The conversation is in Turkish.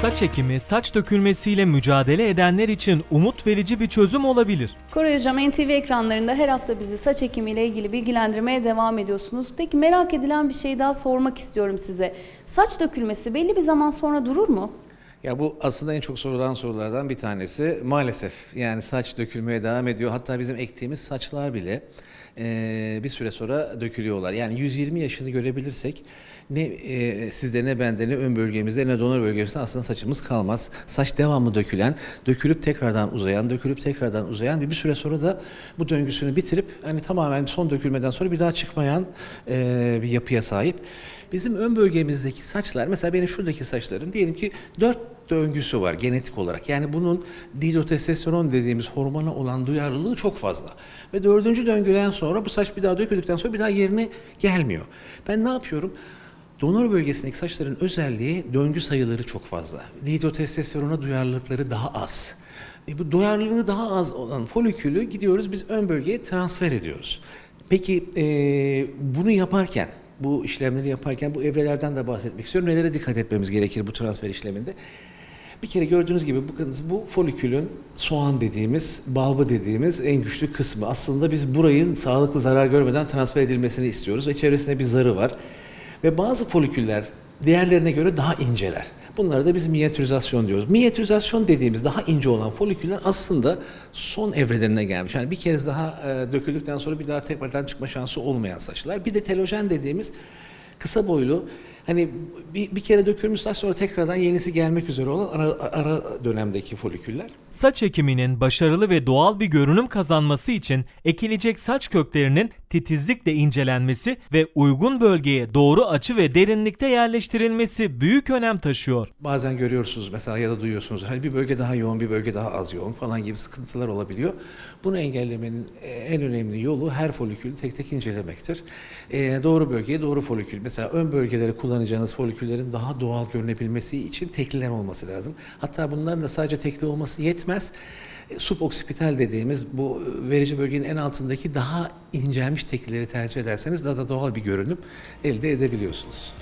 Saç ekimi, saç dökülmesiyle mücadele edenler için umut verici bir çözüm olabilir. Koray Hocam NTV ekranlarında her hafta bizi saç ekimiyle ilgili bilgilendirmeye devam ediyorsunuz. Peki merak edilen bir şey daha sormak istiyorum size. Saç dökülmesi belli bir zaman sonra durur mu? Ya bu aslında en çok sorulan sorulardan bir tanesi. Maalesef yani saç dökülmeye devam ediyor. Hatta bizim ektiğimiz saçlar bile eee, bir süre sonra dökülüyorlar. Yani 120 yaşını görebilirsek ne eee, sizde ne bende ne ön bölgemizde ne donör bölgemizde aslında saçımız kalmaz. Saç devamlı dökülen, dökülüp tekrardan uzayan, dökülüp tekrardan uzayan ve bir süre sonra da bu döngüsünü bitirip hani tamamen son dökülmeden sonra bir daha çıkmayan eee, bir yapıya sahip. Bizim ön bölgemizdeki saçlar mesela benim şuradaki saçlarım diyelim ki dört döngüsü var genetik olarak. Yani bunun dihidrotestosteron dediğimiz hormona olan duyarlılığı çok fazla. Ve dördüncü döngüden sonra bu saç bir daha döküldükten sonra bir daha yerine gelmiyor. Ben ne yapıyorum? Donör bölgesindeki saçların özelliği döngü sayıları çok fazla. Dihidrotestosterona duyarlılıkları daha az. E bu duyarlılığı daha az olan folikülü gidiyoruz biz ön bölgeye transfer ediyoruz. Peki e, bunu yaparken, bu işlemleri yaparken bu evrelerden de bahsetmek istiyorum. Nelere dikkat etmemiz gerekir bu transfer işleminde? Bir kere gördüğünüz gibi bakınız bu folikülün soğan dediğimiz, balbı dediğimiz en güçlü kısmı. Aslında biz burayın sağlıklı zarar görmeden transfer edilmesini istiyoruz ve çevresinde bir zarı var. Ve bazı foliküller diğerlerine göre daha inceler. Bunlara da biz minyatürizasyon diyoruz. Minyatürizasyon dediğimiz daha ince olan foliküller aslında son evrelerine gelmiş. Yani bir kez daha e, döküldükten sonra bir daha tekrardan çıkma şansı olmayan saçlar. Bir de telojen dediğimiz kısa boylu hani bir, bir kere dökülmüş saç sonra tekrardan yenisi gelmek üzere olan ara, ara dönemdeki foliküller. Saç ekiminin başarılı ve doğal bir görünüm kazanması için ekilecek saç köklerinin titizlikle incelenmesi ve uygun bölgeye doğru açı ve derinlikte yerleştirilmesi büyük önem taşıyor. Bazen görüyorsunuz mesela ya da duyuyorsunuz hani bir bölge daha yoğun bir bölge daha az yoğun falan gibi sıkıntılar olabiliyor. Bunu engellemenin en önemli yolu her folikülü tek tek incelemektir. Ee, doğru bölgeye doğru folikül. Mesela ön bölgeleri kullanacağınız foliküllerin daha doğal görünebilmesi için tekliler olması lazım. Hatta bunların da sadece tekli olması yetmez. E, Suboksipital dediğimiz bu verici bölgenin en altındaki daha incelmiş teklileri tercih ederseniz daha da doğal bir görünüm elde edebiliyorsunuz.